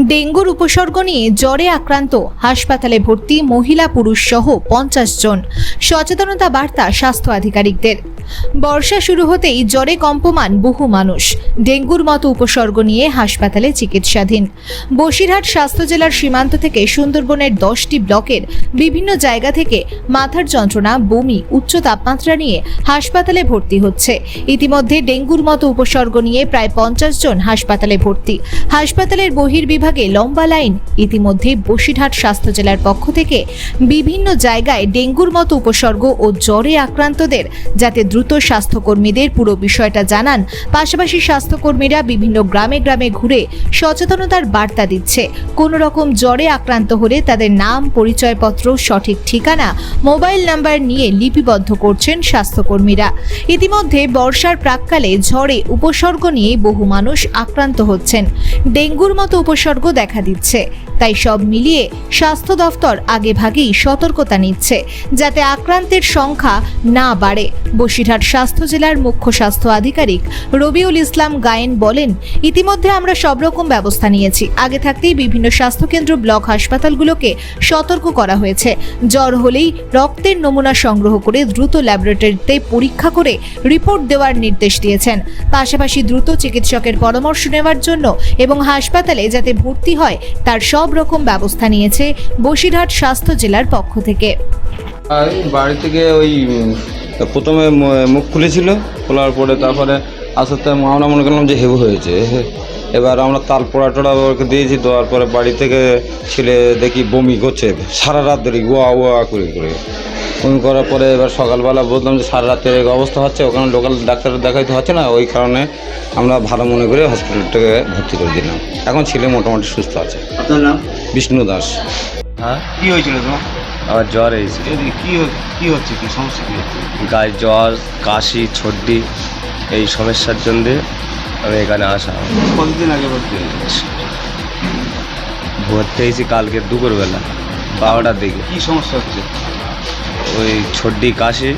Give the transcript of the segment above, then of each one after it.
ডেঙ্গুর উপসর্গ নিয়ে জ্বরে আক্রান্ত। হাসপাতালে ভর্তি মহিলা পুরুষ সহ পঞ্চাশ জন। সচেতনতা বার্তা স্বাস্থ্য আধিকারিকদের। বর্ষা শুরু হতেই জ্বরে কম্পমান বহু মানুষ। ডেঙ্গুর মতো উপসর্গ নিয়ে হাসপাতালে চিকিৎসাধীন। বসিরহাট স্বাস্থ্য জেলার সীমান্ত থেকে সুন্দরবনের দশটি ব্লকের বিভিন্ন জায়গা থেকে মাথার যন্ত্রণা, বমি, উচ্চ তাপমাত্রা নিয়ে হাসপাতালে ভর্তি হচ্ছে। ইতিমধ্যে ডেঙ্গুর মতো উপসর্গ নিয়ে প্রায় পঞ্চাশ জন হাসপাতালে ভর্তি। হাসপাতালের বহির্বিভাগে লম্বা লাইন। ইতিমধ্যে বসিরহাট স্বাস্থ্য জেলার পক্ষ থেকে বিভিন্ন জায়গায় ডেঙ্গুর মতো উপসর্গ ও জ্বরে আক্রান্তদের যাতে দ্রুত স্বাস্থ্যকর্মীদের পুরো বিষয়টা জানান। পাশাপাশি স্বাস্থ্যকর্মীরা বিভিন্ন গ্রামে গ্রামে ঘুরে সচেতনতার বার্তা দিচ্ছে। কোনো রকম জ্বরে আক্রান্ত হলে তাদের নাম, পরিচয়পত্র, সঠিক ঠিকানা, মোবাইল নাম্বার নিয়ে লিপিবদ্ধ করছেন স্বাস্থ্যকর্মীরা। ইতিমধ্যে বর্ষার প্রাককালে ঝড়ে উপসর্গ নিয়ে বহু মানুষ আক্রান্ত হচ্ছেন। ডেঙ্গুর মতো উপসর্গ দেখা দিচ্ছে। তাই সব মিলিয়ে স্বাস্থ্য দফতর আগেভাগেই সতর্কতা নিচ্ছে, যাতে আক্রান্তের সংখ্যা না বাড়ে। বসিরহাট স্বাস্থ্য জেলার মুখ্য স্বাস্থ্য আধিকারিক রবিউল ইসলাম গায়েন বলেন, ইতিমধ্যে আমরা সব রকম ব্যবস্থা নিয়েছি। আগে থাকতেই বিভিন্ন স্বাস্থ্যকেন্দ্র, ব্লক হাসপাতালগুলোকে সতর্ক করা হয়েছে। জ্বর হলেই রক্তের নমুনা সংগ্রহ করে দ্রুত ল্যাবরেটরিতে পরীক্ষা করে রিপোর্ট দেওয়ার নির্দেশ দিয়েছেন। পাশাপাশি দ্রুত চিকিৎসকের পরামর্শ নেওয়ার জন্য এবং হাসপাতালে যাতে ভর্তি হয়, তার সব রকম ব্যবস্থা নিয়েছে বসিরহাট স্বাস্থ্য জেলার পক্ষ থেকে। বাড়ি থেকে ওই, প্রথমে মুখ খুলেছিল, খোলার পরে তারপরে আস্তে আমরা মনে করলাম যে হেভু হয়েছে। এবার আমরা তাল পোড়া টোড়া ওকে দিয়েছি, দেওয়ার পরে বাড়ি থেকে ছেলে দেখি বমি করছে, সারা রাত ধরে গোয়া ওয়া করে করে। বমি করার পরে এবার সকালবেলা বুঝলাম যে সারা রাতের এই অবস্থা হচ্ছে ওখানে লোকাল ডাক্তার দেখাইতে হচ্ছে না ওই কারণে আমরা ভালো মনে করে হসপিটালটাকে ভর্তি করে দিলাম। এখন ছেলে মোটামুটি সুস্থ আছে। আপনার নাম? বিষ্ণু দাস। হ্যাঁ? কি হয়েছিল তোমার? আমার জ্বর হয়েছে। এদিকে কি কি হচ্ছে কি সমস্যা কি হচ্ছে? গায়ে জ্বর কাশি সর্দি এই সমস্যার জন্যে আমি এখানে আসা। কতদিন আগে ভর্তি হয়েছে? ভর্তি হয়েছি কালকে দুপুরবেলা বারোটার দিকে। কী সমস্যা হচ্ছে? ওই ছড্ডি কাশি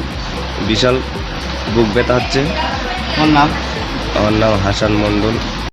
বিশাল বুক ব্যথা হচ্ছে। আমার নাম? আমার নাম হাসান মণ্ডল।